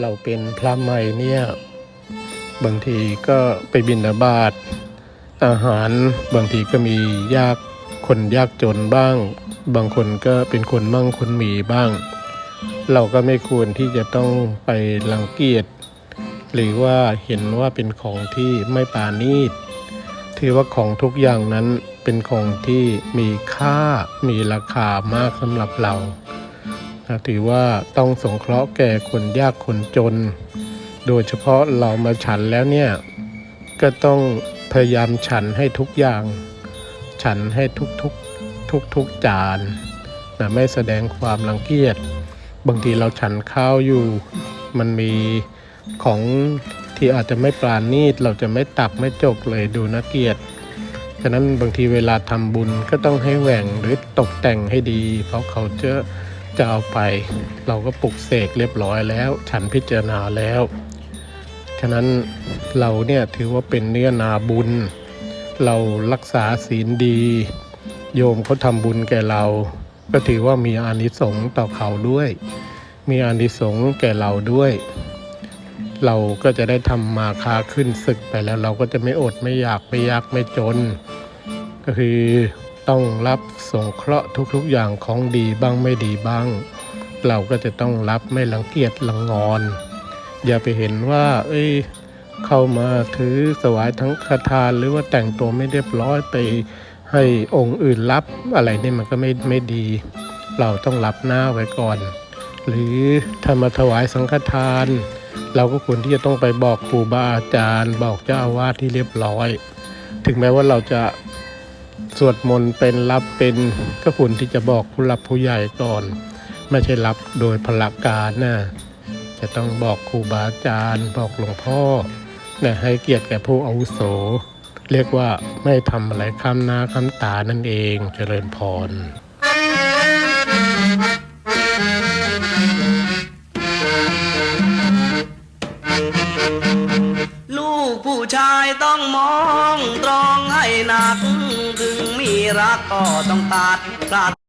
เราเป็นพระใหม่เนี่ย บางทีก็ไปบินาบาตอาหารบางทีก็มียากคนยากจนบ้าง บางคนก็เป็นคนมั่งคนมีบ้าง เราก็ไม่ควรที่จะต้องไปรังเกียจหรือว่าเห็นว่าเป็นของที่ไม่ปาณีตถือว่าของทุกอย่างนั้นเป็นของที่มีค่ามีราคามากสำหรับเรา ถือว่าต้องสงเคราะห์แก่คนยากคนจน โดยเฉพาะเรามาฉันแล้วเนี่ย ก็ต้องพยายามฉันให้ทุกอย่าง ฉันให้ทุกๆทุกๆจานนะไม่แสดงความรังเกียจ บางทีเราฉันข้าวอยู่ มันมีของที่อาจจะไม่ปราณีต เราจะไม่ตักไม่จกเลยดูน่าเกลียดฉะนั้นบางทีเวลาทำบุญก็ต้องให้แหว่งหรือตกแต่งให้ดี เพราะเขาจะ จะเอาไป เราก็ปลุกเสกเรียบร้อยแล้ว ฉันพิจารณาแล้ว ฉะนั้นเราเนี่ยถือว่าเป็นเนื้อนาบุญ เรารักษาศีลดี โยมเขาทำบุญแก่เรา ก็ถือว่ามีอานิสงส์ต่อเขาด้วย มีอานิสงส์แก่เราด้วย เราก็จะได้ทำมาค้าขึ้นศึกไปแล้ว เราก็จะไม่อดไม่อยากไม่ยากไม่จน ก็คือ ต้องรับสงเคราะห์ทุกๆอย่างของดีบ้างไม่ดีบ้าง เราก็จะต้องรับไม่รังเกียจลังงอน อย่าไปเห็นว่า เอ้ยเข้ามาถือสวายทั้งคาทานหรือว่าแต่งตัวไม่เรียบร้อยไปให้องค์อื่นรับอะไรนี่มันก็ไม่ไม่ดี เราต้องรับหน้าไว้ก่อน หรือถ้ามาถวายสังฆทาน เราก็ควรที่จะต้องไปบอกครูบาอาจารย์ บอกเจ้าอาวาสที่เรียบร้อย ถึงแม้ว่าเราจะ สวดมนต์เป็นรับเป็นก็ควรที่จะบอกผู้รับผู้ใหญ่ก่อน ไม่ใช่รับโดยพละการนะจะต้องบอกครูบาอาจารย์บอกหลวงพ่อนะให้เกียรติแก่ผู้อาวุโส เรียกว่าไม่ทำอะไรข้ามหน้าข้ามตานั่นเองเจริญพร ชายต้องมองตรองให้หนัก ถึงมีรักก็ต้องตัดปราด